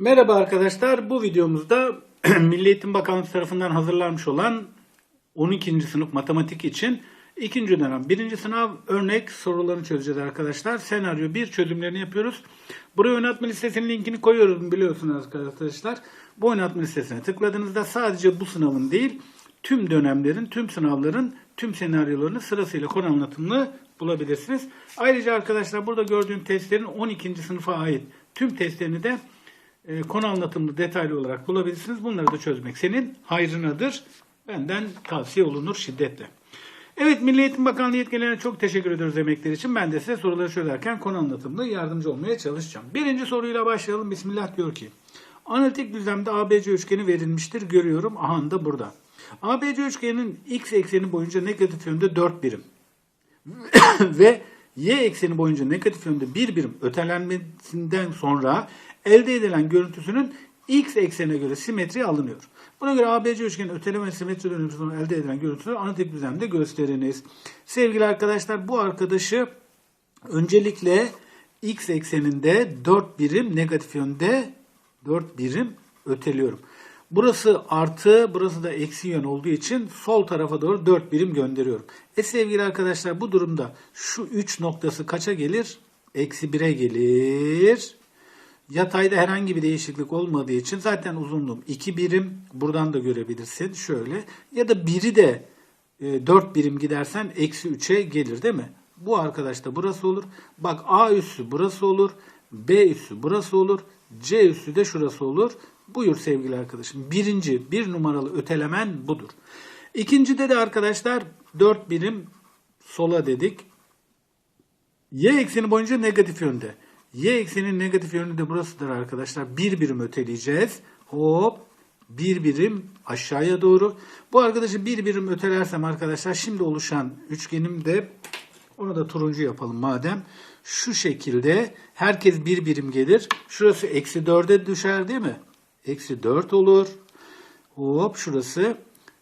Merhaba arkadaşlar. Bu videomuzda Milli Eğitim Bakanlığı tarafından hazırlanmış olan 12. sınıf matematik için ikinci dönem birinci sınav örnek sorularını çözeceğiz arkadaşlar. Senaryo 1 çözümlerini yapıyoruz. Buraya oynatma listesinin linkini koyuyoruz biliyorsunuz arkadaşlar. Bu oynatma listesine tıkladığınızda sadece bu sınavın değil tüm dönemlerin, tüm sınavların, tüm senaryolarını sırasıyla konu anlatımlı bulabilirsiniz. Ayrıca arkadaşlar burada gördüğüm testlerin 12. sınıfa ait tüm testlerini de e, konu anlatımlı detaylı olarak bulabilirsiniz. Bunları da çözmek senin hayrınadır. Benden tavsiye olunur şiddetle. Evet Milli Eğitim Bakanlığı yetkililerine çok teşekkür ediyoruz emekleri için. Ben de size soruları çözerken konu anlatımlı yardımcı olmaya çalışacağım. Birinci soruyla başlayalım. Bismillah diyor ki. Analitik düzlemde ABC üçgeni verilmiştir. Görüyorum. Aha da burada. ABC üçgeninin x ekseni boyunca negatif yönde 4 birim ve y ekseni boyunca negatif yönde bir birim ötelenmesinden sonra elde edilen görüntüsünün x eksenine göre simetri alınıyor. Buna göre ABC üçgenin öteleme simetri dönemi sonra elde edilen görüntüleri analitik düzlemde gösteriniz. Sevgili arkadaşlar bu arkadaşı öncelikle x ekseninde 4 birim negatif yönde 4 birim öteliyorum. Burası artı, burası da eksi yön olduğu için sol tarafa doğru 4 birim gönderiyorum. E sevgili arkadaşlar bu durumda şu 3 noktası kaça gelir? Eksi 1'e gelir. Yatayda herhangi bir değişiklik olmadığı için zaten uzunluğum 2 birim. Buradan da görebilirsin şöyle. Ya da biri de e, 4 birim gidersen eksi 3'e gelir değil mi? Bu arkadaş da burası olur. Bak A üssü burası olur. B üssü burası olur. C üssü de şurası olur. Buyur sevgili arkadaşım. Birinci bir numaralı ötelemen budur. İkincide de arkadaşlar 4 birim sola dedik. Y ekseni boyunca negatif yönde. Y eksenin negatif yönü de burasıdır arkadaşlar. Bir birim öteleyeceğiz. Hop bir birim aşağıya doğru. Bu arkadaşı bir birim ötelersem arkadaşlar şimdi oluşan üçgenim de onu da turuncu yapalım madem. Şu şekilde herkes bir birim gelir. Şurası eksi 4'e düşer değil mi? Eksi 4 olur. Hop şurası.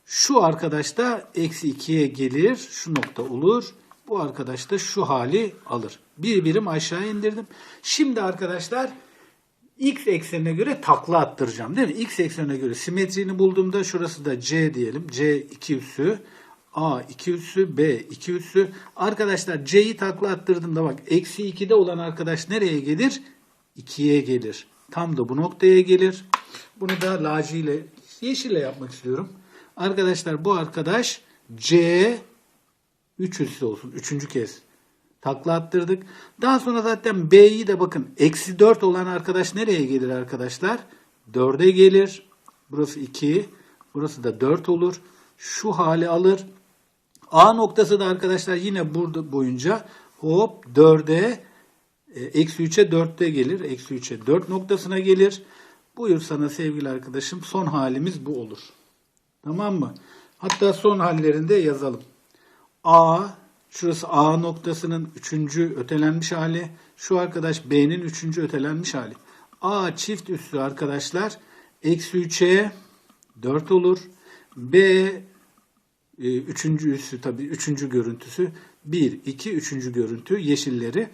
Şu arkadaş da eksi 2'ye gelir. Şu nokta olur. Bu arkadaş da şu hali alır. Bir birim aşağı indirdim. Şimdi arkadaşlar x eksenine göre takla attıracağım değil mi? X eksenine göre simetriğini bulduğumda şurası da c diyelim. c 2 üssü. A 2 üssü, B 2 üssü. Arkadaşlar C'yi takla attırdığımda bak eksi 2'de olan arkadaş nereye gelir? 2'ye gelir. Tam da bu noktaya gelir. Bunu da laciyle, yeşille yapmak istiyorum. Arkadaşlar bu arkadaş C 3 üssü olsun. Üçüncü kez takla attırdık. Daha sonra zaten B'yi de bakın eksi 4 olan arkadaş nereye gelir arkadaşlar? 4'e gelir. Burası 2. Burası da 4 olur. Şu hali alır. A noktası da arkadaşlar yine burada boyunca hop 4'e e, eksi 3'e 4'te gelir. Eksi 3'e 4 noktasına gelir. Buyur sana sevgili arkadaşım. Son halimiz bu olur. Tamam mı? Hatta son hallerinde yazalım. A şurası A noktasının 3. ötelenmiş hali. Şu arkadaş B'nin 3. ötelenmiş hali. A çift üssü arkadaşlar eksi 3'e 4 olur. B e, üçüncü üssü tabii üçüncü görüntüsü 1, 2, üçüncü görüntü yeşilleri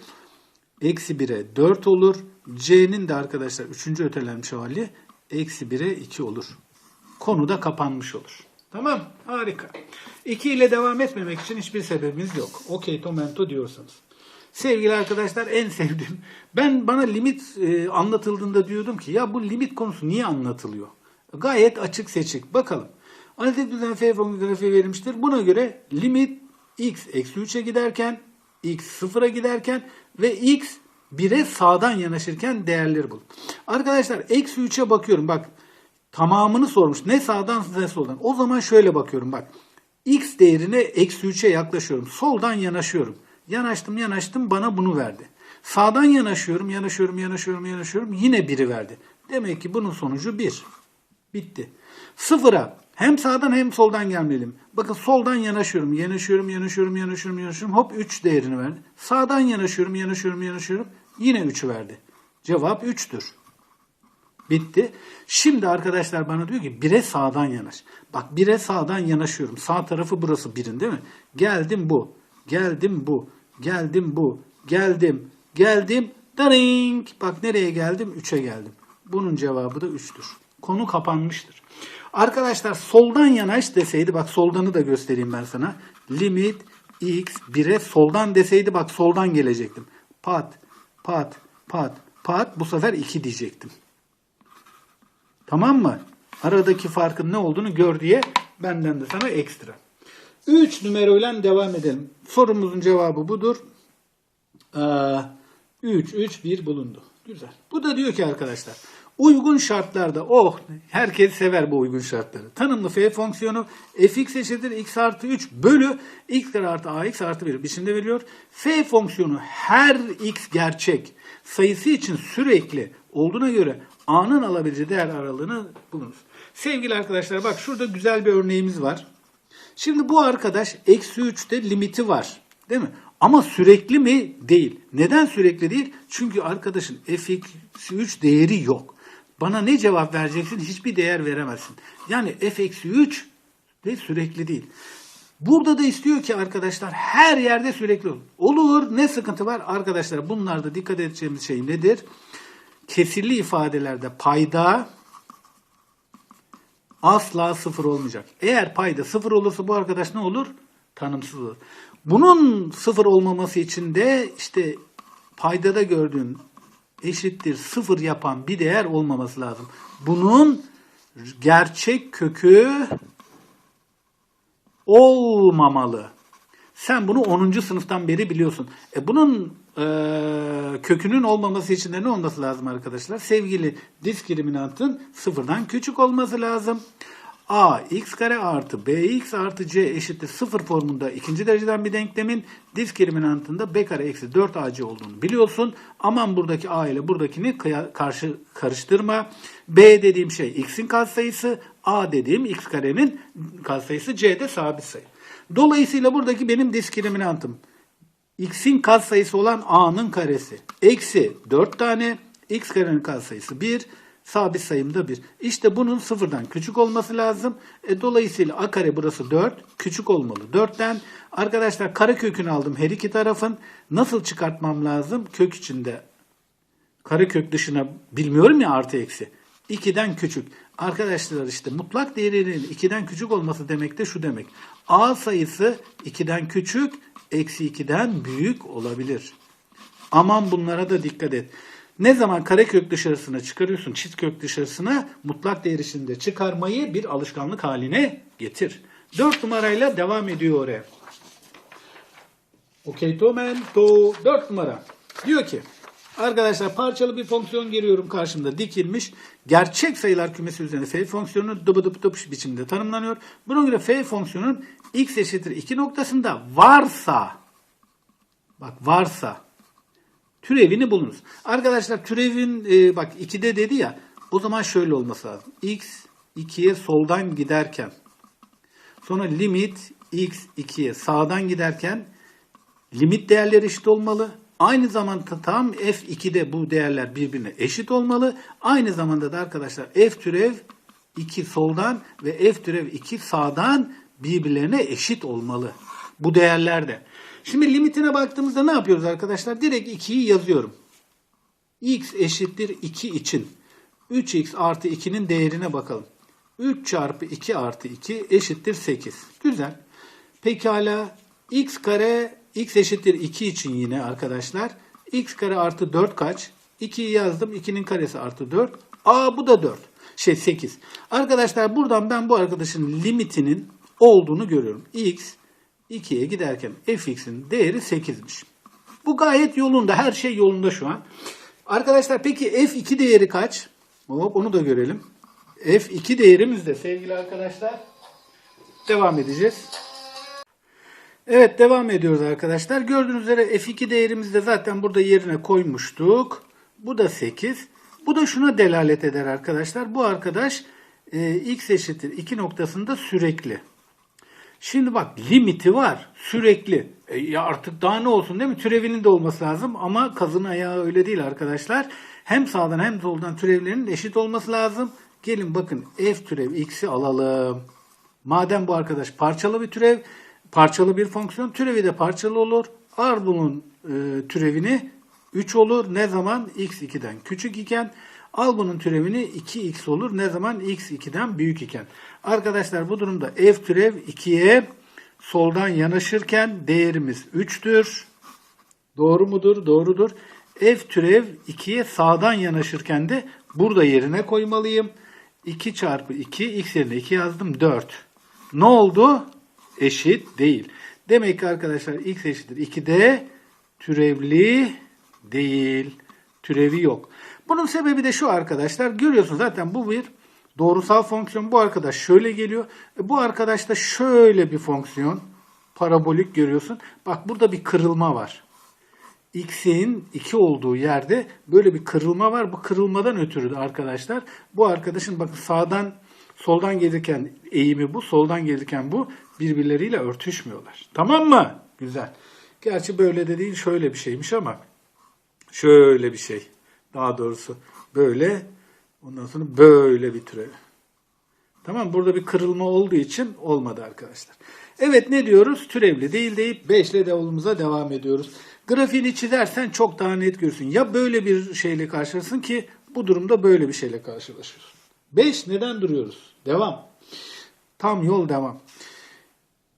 eksi 1'e 4 olur. C'nin de arkadaşlar üçüncü ötelenmiş hali eksi 1'e 2 olur. Konu da kapanmış olur. Tamam harika. 2 ile devam etmemek için hiçbir sebebimiz yok. Okey tomento diyorsanız. Sevgili arkadaşlar en sevdiğim. Ben bana limit e, anlatıldığında diyordum ki ya bu limit konusu niye anlatılıyor? Gayet açık seçik. Bakalım. Analitik düzen f grafiği verilmiştir. Buna göre limit x eksi 3'e giderken, x 0'a giderken ve x 1'e sağdan yanaşırken değerleri bul. Arkadaşlar eksi 3'e bakıyorum. Bak tamamını sormuş. Ne sağdan ne soldan. O zaman şöyle bakıyorum bak. X değerine eksi 3'e yaklaşıyorum. Soldan yanaşıyorum. Yanaştım yanaştım bana bunu verdi. Sağdan yanaşıyorum yanaşıyorum yanaşıyorum yanaşıyorum yine biri verdi. Demek ki bunun sonucu 1. Bitti. Sıfıra hem sağdan hem soldan gelmeliyim. Bakın soldan yanaşıyorum, yanaşıyorum, yanaşıyorum, yanaşıyorum, yanaşıyorum. Hop 3 değerini verdi. Sağdan yanaşıyorum, yanaşıyorum, yanaşıyorum. Yine 3'ü verdi. Cevap 3'tür. Bitti. Şimdi arkadaşlar bana diyor ki 1'e sağdan yanaş. Bak 1'e sağdan yanaşıyorum. Sağ tarafı burası 1'in değil mi? Geldim bu. Geldim bu. Geldim bu. Geldim. Geldim. Daring. Bak nereye geldim? 3'e geldim. Bunun cevabı da 3'tür. Konu kapanmıştır. Arkadaşlar soldan yanaş deseydi bak soldanı da göstereyim ben sana. Limit x 1'e soldan deseydi bak soldan gelecektim. Pat pat pat pat bu sefer 2 diyecektim. Tamam mı? Aradaki farkın ne olduğunu gör diye benden de sana ekstra. 3 numarayla devam edelim. Sorumuzun cevabı budur. Ee, 3, 3, 1 bulundu. Güzel. Bu da diyor ki arkadaşlar. Uygun şartlarda, oh herkes sever bu uygun şartları. Tanımlı f fonksiyonu fx eşittir x artı 3 bölü x kare artı ax artı 1 biçimde veriliyor. f fonksiyonu her x gerçek sayısı için sürekli olduğuna göre a'nın alabileceği değer aralığını bulunuz. Sevgili arkadaşlar bak şurada güzel bir örneğimiz var. Şimdi bu arkadaş eksi 3'te limiti var. Değil mi? Ama sürekli mi? Değil. Neden sürekli değil? Çünkü arkadaşın f eksi 3 değeri yok. Bana ne cevap vereceksin? Hiçbir değer veremezsin. Yani f eksi 3 de sürekli değil. Burada da istiyor ki arkadaşlar her yerde sürekli olur. Olur. Ne sıkıntı var? Arkadaşlar bunlarda dikkat edeceğimiz şey nedir? Kesirli ifadelerde payda asla sıfır olmayacak. Eğer payda sıfır olursa bu arkadaş ne olur? Tanımsız olur. Bunun sıfır olmaması için de işte paydada gördüğün eşittir sıfır yapan bir değer olmaması lazım. Bunun gerçek kökü olmamalı. Sen bunu 10. sınıftan beri biliyorsun. E bunun e, kökünün olmaması için de ne olması lazım arkadaşlar? Sevgili diskriminantın sıfırdan küçük olması lazım. a x kare artı bx artı c eşittir sıfır formunda ikinci dereceden bir denklemin diskriminantında b kare eksi 4 ac olduğunu biliyorsun. Aman buradaki a ile buradakini karşı karıştırma. b dediğim şey x'in katsayısı, a dediğim x karenin katsayısı, c de sabit sayı. Dolayısıyla buradaki benim diskriminantım x'in katsayısı olan a'nın karesi. Eksi 4 tane x karenin katsayısı 1. Sabit sayım da 1. İşte bunun sıfırdan küçük olması lazım. E, dolayısıyla a kare burası 4. Küçük olmalı 4'ten. Arkadaşlar kare kökünü aldım her iki tarafın. Nasıl çıkartmam lazım? Kök içinde karekök dışına bilmiyorum ya artı eksi. 2'den küçük. Arkadaşlar işte mutlak değerinin 2'den küçük olması demek de şu demek. A sayısı 2'den küçük, eksi 2'den büyük olabilir. Aman bunlara da dikkat et. Ne zaman karekök dışarısına çıkarıyorsun, çift kök dışarısına mutlak değer içinde çıkarmayı bir alışkanlık haline getir. 4 numarayla devam ediyor oraya. Okey tomen to 4 numara. Diyor ki arkadaşlar parçalı bir fonksiyon giriyorum karşımda dikilmiş. Gerçek sayılar kümesi üzerinde f fonksiyonu dıbı dıbı dıbı biçimde tanımlanıyor. Buna göre f fonksiyonun x eşittir 2 noktasında varsa bak varsa türevini bulunuz. Arkadaşlar türevin e, bak 2'de dedi ya o zaman şöyle olması lazım. x 2'ye soldan giderken sonra limit x 2'ye sağdan giderken limit değerleri eşit olmalı. Aynı zamanda tam f2'de bu değerler birbirine eşit olmalı. Aynı zamanda da arkadaşlar f türev 2 soldan ve f türev 2 sağdan birbirlerine eşit olmalı. Bu değerler de. Şimdi limitine baktığımızda ne yapıyoruz arkadaşlar? Direkt 2'yi yazıyorum. x eşittir 2 için 3x artı 2'nin değerine bakalım. 3 çarpı 2 artı 2 eşittir 8. Güzel. Pekala x kare x eşittir 2 için yine arkadaşlar. x kare artı 4 kaç? 2'yi yazdım. 2'nin karesi artı 4. Aa bu da 4. Şey 8. Arkadaşlar buradan ben bu arkadaşın limitinin olduğunu görüyorum. x 2'ye giderken fx'in değeri 8'miş. Bu gayet yolunda. Her şey yolunda şu an. Arkadaşlar peki f2 değeri kaç? Hop onu da görelim. f2 değerimiz de sevgili arkadaşlar. Devam edeceğiz. Evet devam ediyoruz arkadaşlar. Gördüğünüz üzere F2 değerimizi de zaten burada yerine koymuştuk. Bu da 8. Bu da şuna delalet eder arkadaşlar. Bu arkadaş e, x eşittir 2 noktasında sürekli. Şimdi bak limiti var sürekli. E, ya artık daha ne olsun değil mi? Türevinin de olması lazım ama kazın ayağı öyle değil arkadaşlar. Hem sağdan hem soldan türevlerinin eşit olması lazım. Gelin bakın f türev x'i alalım. Madem bu arkadaş parçalı bir türev, parçalı bir fonksiyon, türevi de parçalı olur. R bunun e, türevini 3 olur. Ne zaman? x 2'den küçük iken Al türevini 2x olur. Ne zaman? x 2'den büyük iken. Arkadaşlar bu durumda f türev 2'ye soldan yanaşırken değerimiz 3'tür. Doğru mudur? Doğrudur. F türev 2'ye sağdan yanaşırken de burada yerine koymalıyım. 2 çarpı 2 x yerine 2 yazdım 4. Ne oldu? Eşit değil. Demek ki arkadaşlar x eşittir 2'de türevli değil. Türevi yok. Bunun sebebi de şu arkadaşlar. Görüyorsunuz zaten bu bir doğrusal fonksiyon. Bu arkadaş şöyle geliyor. E, Bu arkadaş da şöyle bir fonksiyon. Parabolik görüyorsun. Bak burada bir kırılma var x'in 2 olduğu yerde böyle bir kırılma var. Bu kırılmadan ötürü de arkadaşlar bu arkadaşın bakın sağdan soldan gelirken eğimi bu, soldan gelirken bu birbirleriyle örtüşmüyorlar. Tamam mı? Güzel. Gerçi böyle de değil şöyle bir şeymiş ama şöyle bir şey. Daha doğrusu böyle ondan sonra böyle bir türev. Tamam burada bir kırılma olduğu için olmadı arkadaşlar. Evet ne diyoruz? Türevli değil deyip 5 ile devamımıza devam ediyoruz. Grafiğini çizersen çok daha net görürsün. Ya böyle bir şeyle karşılaşırsın ki bu durumda böyle bir şeyle karşılaşıyorsun. 5 neden duruyoruz? Devam. Tam yol devam.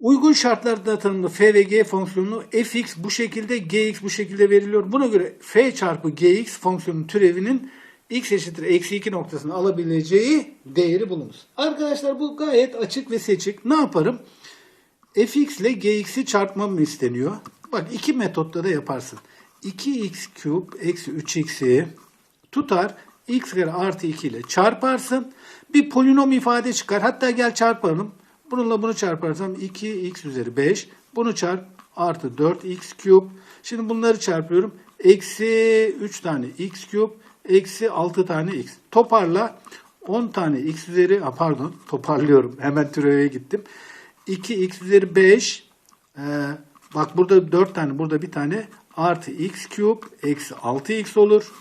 Uygun şartlarda tanımlı f ve g fonksiyonunu fx bu şekilde gx bu şekilde veriliyor. Buna göre f çarpı gx fonksiyonun türevinin x eşittir eksi 2 noktasını alabileceği değeri bulunur. Arkadaşlar bu gayet açık ve seçik. Ne yaparım? fx ile gx'i çarpmam isteniyor. Bak iki metotta da yaparsın. 2x küp eksi 3x'i tutar x kare artı 2 ile çarparsın. Bir polinom ifade çıkar. Hatta gel çarparım. Bununla bunu çarparsam 2x üzeri 5. Bunu çarp artı 4x küp. Şimdi bunları çarpıyorum. Eksi 3 tane x küp. Eksi 6 tane x. Toparla 10 tane x üzeri pardon toparlıyorum. Hemen türeve gittim. 2x üzeri 5 ee, bak burada 4 tane burada bir tane artı x küp eksi 6x olur.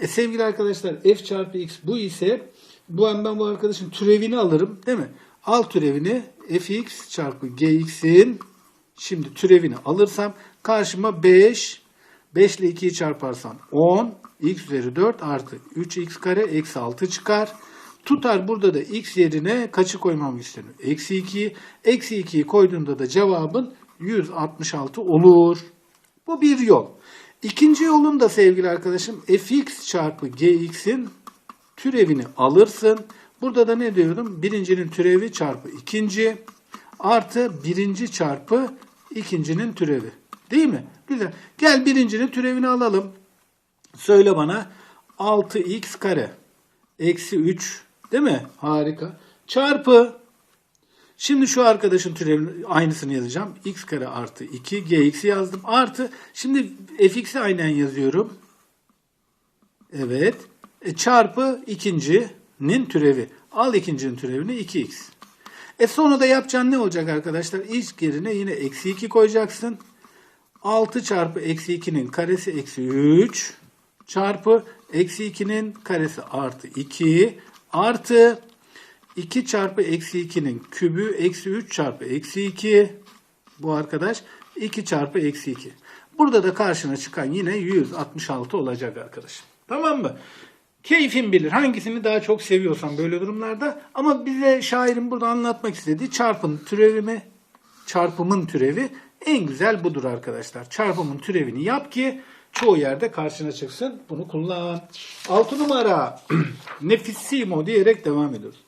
E sevgili arkadaşlar f çarpı x bu ise bu ben bu arkadaşın türevini alırım değil mi? Al türevini fx çarpı gx'in şimdi türevini alırsam karşıma 5 5 ile 2'yi çarparsam 10 x üzeri 4 artı 3x kare eksi 6 çıkar. Tutar burada da x yerine kaçı koymam isteniyor? Eksi 2. Eksi 2'yi koyduğumda da cevabın 166 olur. Bu bir yol. İkinci yolun da sevgili arkadaşım fx çarpı gx'in türevini alırsın. Burada da ne diyorum? Birincinin türevi çarpı ikinci artı birinci çarpı ikincinin türevi. Değil mi? Güzel. Gel birincinin türevini alalım. Söyle bana 6x kare eksi 3 değil mi? Harika. Çarpı Şimdi şu arkadaşın türevini aynısını yazacağım. x kare artı 2 gx'i yazdım. Artı şimdi fx'i aynen yazıyorum. Evet. E, çarpı ikincinin türevi. Al ikincinin türevini 2x. E sonra da yapacağın ne olacak arkadaşlar? İlk yerine yine eksi 2 koyacaksın. 6 çarpı eksi 2'nin karesi eksi 3 çarpı eksi 2'nin karesi artı 2 artı 2 çarpı eksi 2'nin kübü eksi 3 çarpı eksi 2 bu arkadaş 2 çarpı eksi 2. Burada da karşına çıkan yine 166 olacak arkadaşım. Tamam mı? Keyfin bilir. Hangisini daha çok seviyorsan böyle durumlarda. Ama bize şairin burada anlatmak istediği çarpım türevi mi? Çarpımın türevi en güzel budur arkadaşlar. Çarpımın türevini yap ki çoğu yerde karşına çıksın. Bunu kullan. 6 numara nefissimo diyerek devam ediyoruz.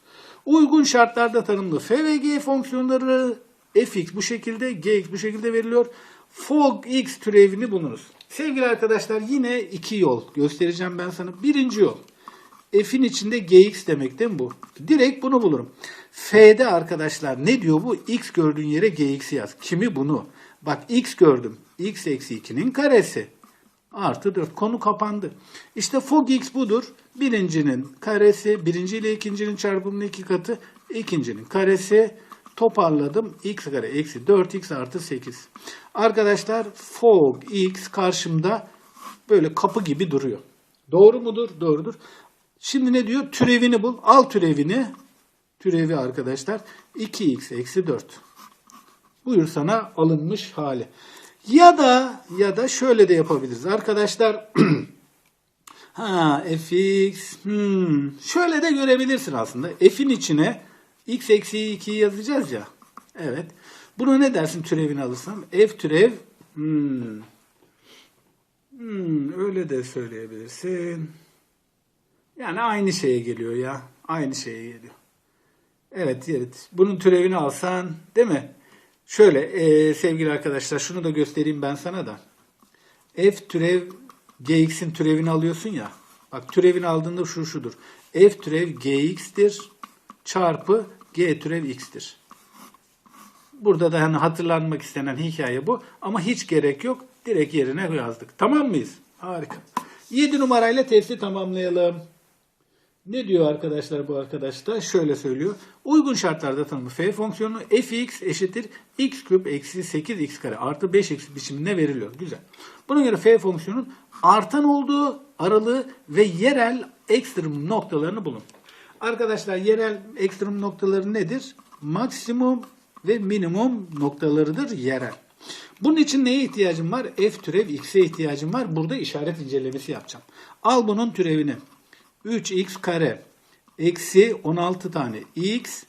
Uygun şartlarda tanımlı f ve g fonksiyonları fx bu şekilde, gx bu şekilde veriliyor. Fog x türevini bulunuz. Sevgili arkadaşlar yine iki yol göstereceğim ben sana. Birinci yol. F'in içinde gx demek değil mi bu? Direkt bunu bulurum. F'de arkadaşlar ne diyor bu? X gördüğün yere gx'i yaz. Kimi bunu? Bak x gördüm. x eksi 2'nin karesi. Artı 4. Konu kapandı. İşte fog x budur. Birincinin karesi, birinci ile ikincinin çarpımının iki katı, ikincinin karesi. Toparladım. x kare eksi 4x artı 8. Arkadaşlar fog x karşımda böyle kapı gibi duruyor. Doğru mudur? Doğrudur. Şimdi ne diyor? Türevini bul. Al türevini. Türevi arkadaşlar 2x eksi 4. Buyur sana alınmış hali. Ya da ya da şöyle de yapabiliriz. Arkadaşlar Ha fx. Hmm. Şöyle de görebilirsin aslında. F'in içine x eksi 2'yi yazacağız ya. Evet. Buna ne dersin türevini alırsam? F türev. Hmm. Hmm, öyle de söyleyebilirsin. Yani aynı şeye geliyor ya. Aynı şeye geliyor. Evet, evet. Bunun türevini alsan, değil mi? Şöyle e, sevgili arkadaşlar şunu da göstereyim ben sana da. F türev gx'in türevini alıyorsun ya. Bak türevini aldığında şu şudur. F türev gx'tir çarpı g türev x'tir. Burada da hani hatırlanmak istenen hikaye bu. Ama hiç gerek yok. Direkt yerine yazdık. Tamam mıyız? Harika. 7 numarayla testi tamamlayalım. Ne diyor arkadaşlar bu arkadaş da? Şöyle söylüyor. Uygun şartlarda tanımlı f fonksiyonu fx eşittir x küp eksi 8x kare artı 5x biçiminde veriliyor. Güzel. Buna göre f fonksiyonun artan olduğu aralığı ve yerel ekstremum noktalarını bulun. Arkadaşlar yerel ekstremum noktaları nedir? Maksimum ve minimum noktalarıdır yerel. Bunun için neye ihtiyacım var? F türev x'e ihtiyacım var. Burada işaret incelemesi yapacağım. Al bunun türevini. 3x kare eksi 16 tane x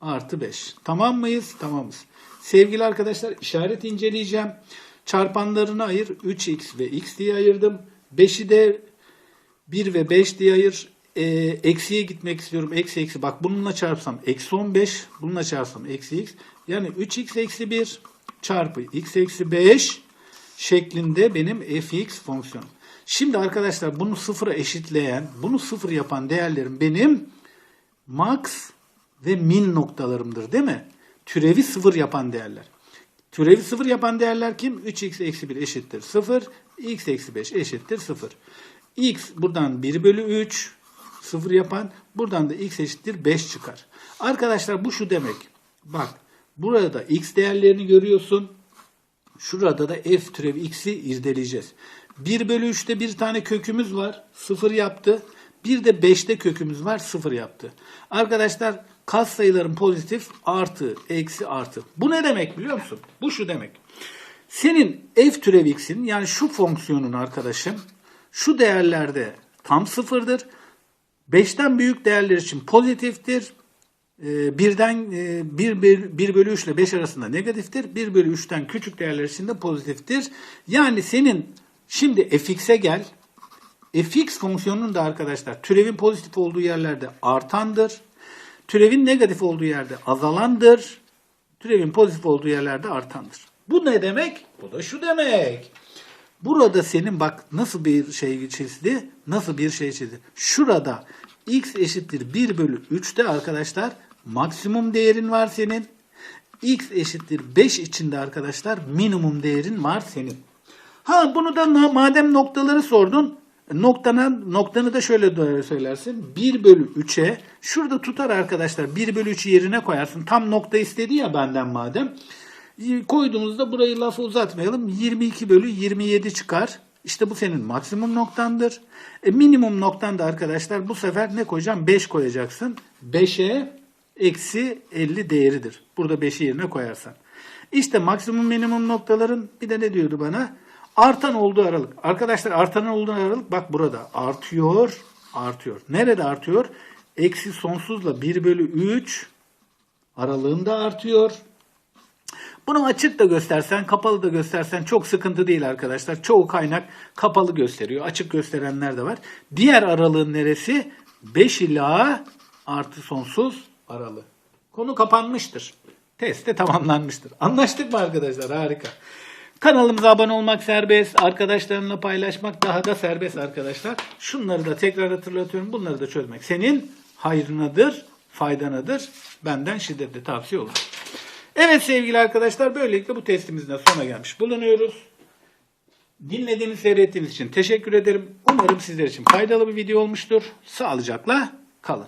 artı 5. Tamam mıyız? Tamamız. Sevgili arkadaşlar işaret inceleyeceğim. Çarpanlarını ayır. 3x ve x diye ayırdım. 5'i de 1 ve 5 diye ayır. Ee, eksiye gitmek istiyorum. Eksi eksi. Bak bununla çarpsam eksi 15. Bununla çarpsam eksi x. Yani 3x eksi 1 çarpı x eksi 5 şeklinde benim fx fonksiyonum. Şimdi arkadaşlar bunu sıfıra eşitleyen, bunu sıfır yapan değerlerim benim max ve min noktalarımdır değil mi? Türevi sıfır yapan değerler. Türevi sıfır yapan değerler kim? 3x eksi 1 eşittir 0. x eksi 5 eşittir 0. x buradan 1 bölü 3 0 yapan. Buradan da x eşittir 5 çıkar. Arkadaşlar bu şu demek. Bak burada x değerlerini görüyorsun. Şurada da f türev x'i irdeleyeceğiz. 1 bölü 3'te bir tane kökümüz var. 0 yaptı. Bir de 5'te kökümüz var. 0 yaptı. Arkadaşlar kas sayıların pozitif artı eksi artı. Bu ne demek biliyor musun? Bu şu demek. Senin f türev x'in yani şu fonksiyonun arkadaşım şu değerlerde tam sıfırdır. 5'ten büyük değerler için pozitiftir. Ee, birden 1, 1 bölü 3 ile 5 arasında negatiftir. 1 bölü 3'ten küçük değerler için de pozitiftir. Yani senin şimdi fx'e gel. fx fonksiyonunun da arkadaşlar türevin pozitif olduğu yerlerde artandır. Türevin negatif olduğu yerde azalandır. Türevin pozitif olduğu yerlerde artandır. Bu ne demek? Bu da şu demek. Burada senin bak nasıl bir şey çizdi, nasıl bir şey çizdi. Şurada x eşittir 1 bölü 3'te arkadaşlar maksimum değerin var senin. x eşittir 5 içinde arkadaşlar minimum değerin var senin. Ha bunu da madem noktaları sordun noktana, noktanı da şöyle söylersin. 1 bölü 3'e şurada tutar arkadaşlar 1 bölü 3'ü yerine koyarsın. Tam nokta istedi ya benden madem. Koyduğumuzda burayı lafı uzatmayalım. 22 bölü 27 çıkar. İşte bu senin maksimum noktandır. E, minimum noktan da arkadaşlar bu sefer ne koyacağım? 5 koyacaksın. 5'e eksi 50 değeridir. Burada 5'i yerine koyarsan. İşte maksimum minimum noktaların bir de ne diyordu bana? Artan olduğu aralık. Arkadaşlar artan olduğu aralık bak burada artıyor, artıyor. Nerede artıyor? Eksi sonsuzla 1 bölü 3 aralığında artıyor. Bunu açık da göstersen, kapalı da göstersen çok sıkıntı değil arkadaşlar. Çoğu kaynak kapalı gösteriyor. Açık gösterenler de var. Diğer aralığın neresi? 5 ila artı sonsuz aralığı. Konu kapanmıştır. Test de tamamlanmıştır. Anlaştık mı arkadaşlar? Harika. Kanalımıza abone olmak serbest. Arkadaşlarınla paylaşmak daha da serbest arkadaşlar. Şunları da tekrar hatırlatıyorum. Bunları da çözmek senin hayrınadır, faydanadır. Benden şiddetle tavsiye olur. Evet sevgili arkadaşlar böylelikle bu testimizin de sona gelmiş bulunuyoruz. Dinlediğiniz, seyrettiğiniz için teşekkür ederim. Umarım sizler için faydalı bir video olmuştur. Sağlıcakla kalın.